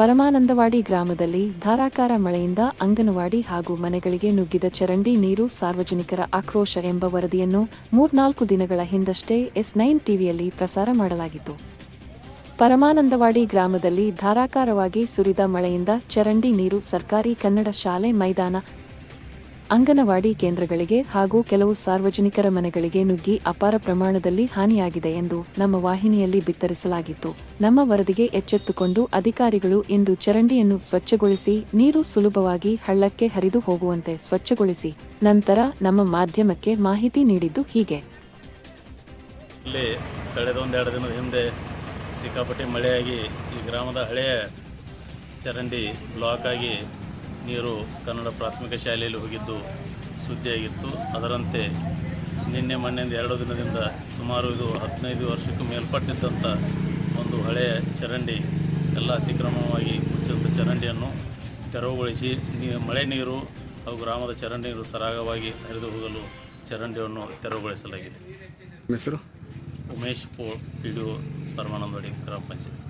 ಪರಮಾನಂದವಾಡಿ ಗ್ರಾಮದಲ್ಲಿ ಧಾರಾಕಾರ ಮಳೆಯಿಂದ ಅಂಗನವಾಡಿ ಹಾಗೂ ಮನೆಗಳಿಗೆ ನುಗ್ಗಿದ ಚರಂಡಿ ನೀರು ಸಾರ್ವಜನಿಕರ ಆಕ್ರೋಶ ಎಂಬ ವರದಿಯನ್ನು ಮೂರ್ನಾಲ್ಕು ದಿನಗಳ ಹಿಂದಷ್ಟೇ ಎಸ್ ನೈನ್ ಟಿವಿಯಲ್ಲಿ ಪ್ರಸಾರ ಮಾಡಲಾಗಿತ್ತು. ಪರಮಾನಂದವಾಡಿ ಗ್ರಾಮದಲ್ಲಿ ಧಾರಾಕಾರವಾಗಿ ಸುರಿದ ಮಳೆಯಿಂದ ಚರಂಡಿ ನೀರು ಸರ್ಕಾರಿ ಕನ್ನಡ ಶಾಲೆ ಮೈದಾನ ಅಂಗನವಾಡಿ ಕೇಂದ್ರಗಳಿಗೆ ಹಾಗೂ ಕೆಲವು ಸಾರ್ವಜನಿಕರ ಮನೆಗಳಿಗೆ ನುಗ್ಗಿ ಅಪಾರ ಪ್ರಮಾಣದಲ್ಲಿ ಹಾನಿಯಾಗಿದೆ ಎಂದು ನಮ್ಮ ವಾಹಿನಿಯಲ್ಲಿ ಬಿತ್ತರಿಸಲಾಗಿತ್ತು. ನಮ್ಮ ವರದಿಗೆ ಎಚ್ಚೆತ್ತುಕೊಂಡು ಅಧಿಕಾರಿಗಳು ಇಂದು ಚರಂಡಿಯನ್ನು ಸ್ವಚ್ಛಗೊಳಿಸಿ, ನೀರು ಸುಲಭವಾಗಿ ಹಳ್ಳಕ್ಕೆ ಹರಿದು ಹೋಗುವಂತೆ ಸ್ವಚ್ಛಗೊಳಿಸಿ. ನಂತರ ನಮ್ಮ ಮಾಧ್ಯಮಕ್ಕೆ ಮಾಹಿತಿ ನೀಡಿದ್ದು ಹೀಗೆ. ಹಿಂದೆ ಸಿಕ್ಕಾಪಟ್ಟೆ ಮಳೆಯಾಗಿ ಈ ಗ್ರಾಮದ ಹಳೆಯ ಚರಂಡಿ ಬ್ಲಾಕ್ ಆಗಿ ನೀರು ಕನ್ನಡ ಪ್ರಾಥಮಿಕ ಶಾಲೆಯಲ್ಲಿ ಹೋಗಿದ್ದು ಸುದ್ದಿಯಾಗಿತ್ತು. ಅದರಂತೆ ನಿನ್ನೆ ಮೊನ್ನೆಯಿಂದ ಎರಡು ದಿನದಿಂದ ಸುಮಾರು ಇದು ಹದಿನೈದು ವರ್ಷಕ್ಕೂ ಮೇಲ್ಪಟ್ಟಿದ್ದಂಥ ಒಂದು ಹಳೆಯ ಚರಂಡಿ ಎಲ್ಲ ಅತಿಕ್ರಮವಾಗಿ ಮುಚ್ಚಿದಂಥ ಚರಂಡಿಯನ್ನು ತೆರವುಗೊಳಿಸಿ ನೀ ಮಳೆ ನೀರು ಹಾಗೂ ಗ್ರಾಮದ ಚರಂಡಿ ನೀರು ಸರಾಗವಾಗಿ ಹರಿದು ಹೋಗಲು ಚರಂಡಿಯನ್ನು ತೆರವುಗೊಳಿಸಲಾಗಿದೆ. ಹೆಸರು? ಉಮೇಶ್ ಪೋ ಪಿ ಡಿ ಒ ಪರಮಾನಂದವಾಡಿ ಗ್ರಾಮ ಪಂಚಾಯತ್.